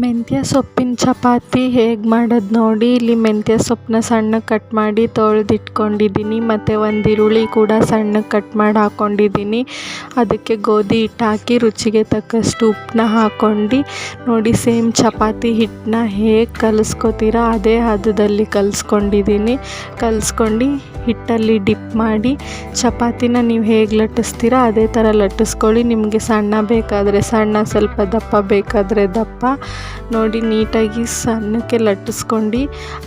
ಮೆಂತ್ಯ ಸೊಪ್ಪಿನ ಚಪಾತಿ ಹೇಗೆ ಮಾಡೋದು ನೋಡಿ. ಇಲ್ಲಿ ಮೆಂತ್ಯ ಸೊಪ್ಪನ್ನ ಸಣ್ಣಗೆ ಕಟ್ ಮಾಡಿ ತೊಳೆದಿಟ್ಕೊಂಡಿದ್ದೀನಿ. ಮತ್ತು ಒಂದು ಈರುಳ್ಳಿ ಕೂಡ ಸಣ್ಣಗೆ ಕಟ್ ಮಾಡಿ ಹಾಕ್ಕೊಂಡಿದ್ದೀನಿ ಅದಕ್ಕೆ ಗೋಧಿ ಹಿಟ್ಟು ಹಾಕಿ ರುಚಿಗೆ ತಕ್ಕಷ್ಟು ಉಪ್ಪನ್ನ ಹಾಕ್ಕೊಂಡು ನೋಡಿ ಸೇಮ್ ಚಪಾತಿ ಹಿಟ್ಟನ್ನ ಹೇಗೆ ಕಲಿಸ್ಕೊತೀರಾ ಅದೇ ಹದದಲ್ಲಿ ಕಲಿಸ್ಕೊಂಡಿದ್ದೀನಿ. ಕಲಿಸ್ಕೊಂಡು ಹಿಟ್ಟಲ್ಲಿ ಡಿಪ್ ಮಾಡಿ ಚಪಾತಿನ ನೀವು ಹೇಗೆ ಲಟ್ಟಿಸ್ತೀರ ಅದೇ ಥರ ಲಟ್ಟಿಸ್ಕೊಳ್ಳಿ. ನಿಮಗೆ ಸಣ್ಣ ಬೇಕಾದರೆ ಸಣ್ಣ, ಸ್ವಲ್ಪ ದಪ್ಪ ಬೇಕಾದರೆ ದಪ್ಪ. ನೋಡಿ, ನೀಟಾಗಿ ಸಣ್ಣಕ್ಕೆ ಲಟ್ಟಿಸ್ಕೊಂಡು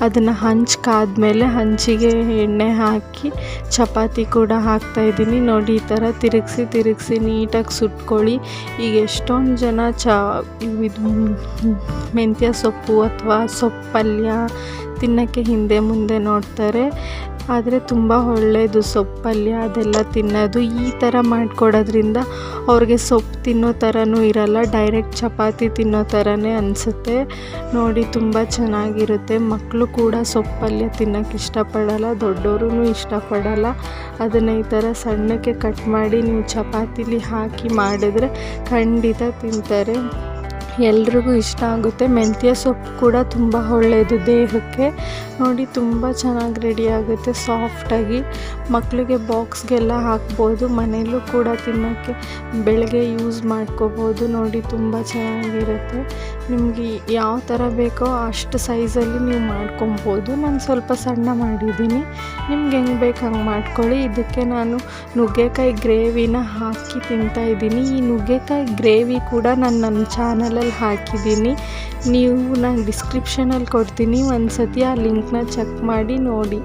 ಅದನ್ನು ಹಂಚ್ಕಾದ ಕಾದ್ಮೇಲೆ ಹಂಚಿಗೆ ಎಣ್ಣೆ ಹಾಕಿ ಚಪಾತಿ ಕೂಡ ಹಾಕ್ತಾಯಿದ್ದೀನಿ ನೋಡಿ, ಈ ಥರ ತಿರುಗಿಸಿ ತಿರುಗಿಸಿ ನೀಟಾಗಿ ಸುಟ್ಕೊಳ್ಳಿ. ಈಗ ಎಷ್ಟೊಂದು ಜನ ಚ, ಇದು ಮೆಂತ್ಯ ಸೊಪ್ಪು ಅಥವಾ ಸೊಪ್ಪು ಪಲ್ಯ ತಿನ್ನೋಕ್ಕೆ ಹಿಂದೆ ಮುಂದೆ ನೋಡ್ತಾರೆ. ಆದರೆ ತುಂಬ ಒಳ್ಳೆಯದು ಸೊಪ್ಪಲ್ಲಿ ಅದೆಲ್ಲ ತಿನ್ನೋದು, ಈ ಥರ ಮಾಡಿಕೊಡೋದ್ರಿಂದ ಅವ್ರಿಗೆ ಸೊಪ್ಪು ತಿನ್ನೋ ಥರನೂ ಇರಲ್ಲ ಡೈರೆಕ್ಟ್ ಚಪಾತಿ ತಿನ್ನೋ ಥರನೇ ಅನಿಸುತ್ತೆ. ನೋಡಿ, ತುಂಬ ಚೆನ್ನಾಗಿರುತ್ತೆ. ಮಕ್ಕಳು ಕೂಡ ಸೊಪ್ಪಲ್ಯ ತಿನ್ನೋಕ್ಕೆ ಇಷ್ಟಪಡಲ್ಲ ದೊಡ್ಡವ್ರೂ ಇಷ್ಟಪಡಲ್ಲ. ಅದನ್ನು ಈ ಥರ ಸಣ್ಣಕ್ಕೆ ಕಟ್ ಮಾಡಿ ನೀವು ಚಪಾತಿಲಿ ಹಾಕಿ ಮಾಡಿದ್ರೆ ಖಂಡಿತ ತಿಂತಾರೆ. ಎಲ್ರಿಗೂ ಇಷ್ಟ ಆಗುತ್ತೆ. ಮೆಂತ್ಯ ಸೊಪ್ಪು ಕೂಡ ತುಂಬ ಒಳ್ಳೆಯದು ದೇಹಕ್ಕೆ. ನೋಡಿ, ತುಂಬ ಚೆನ್ನಾಗಿ ರೆಡಿ ಆಗುತ್ತೆ ಸಾಫ್ಟಾಗಿ ಮಕ್ಕಳಿಗೆ ಬಾಕ್ಸ್ಗೆಲ್ಲ ಹಾಕ್ಬೋದು, ಮನೆಯಲ್ಲೂ ಕೂಡ ತಿನ್ನೋಕ್ಕೆ ಬೆಳಗ್ಗೆ ಯೂಸ್ ಮಾಡ್ಕೋಬೋದು. ನೋಡಿ, ತುಂಬ ಚೆನ್ನಾಗಿರುತ್ತೆ. ನಿಮಗೆ ಯಾವ ಥರ ಬೇಕೋ ಅಷ್ಟು ಸೈಜಲ್ಲಿ ನೀವು ಮಾಡ್ಕೊಬೋದು. ನಾನು ಸ್ವಲ್ಪ ಸಣ್ಣ ಮಾಡಿದ್ದೀನಿ. ನಿಮ್ಗೆ ಹೆಂಗೆ ಬೇಕು ಹಂಗೆ ಮಾಡ್ಕೊಳ್ಳಿ. ಇದಕ್ಕೆ ನಾನು ನುಗ್ಗೆಕಾಯಿ ಗ್ರೇವಿನ ಹಾಕಿ ತಿಂತಾಯಿದ್ದೀನಿ ಈ ನುಗ್ಗೆಕಾಯಿ ಗ್ರೇವಿ ಕೂಡ ನಾನು ನನ್ನ ಚಾನಲಲ್ಲಿ ಹಾಕಿದ್ದೀನಿ. ನೀವು ನಾನು ಡಿಸ್ಕ್ರಿಪ್ಷನಲ್ಲಿ ಕೊಡ್ತೀನಿ. ಒಂದು ಸತಿ ಆ ಲಿಂಕ್ನ ಚೆಕ್ ಮಾಡಿ ನೋಡಿ.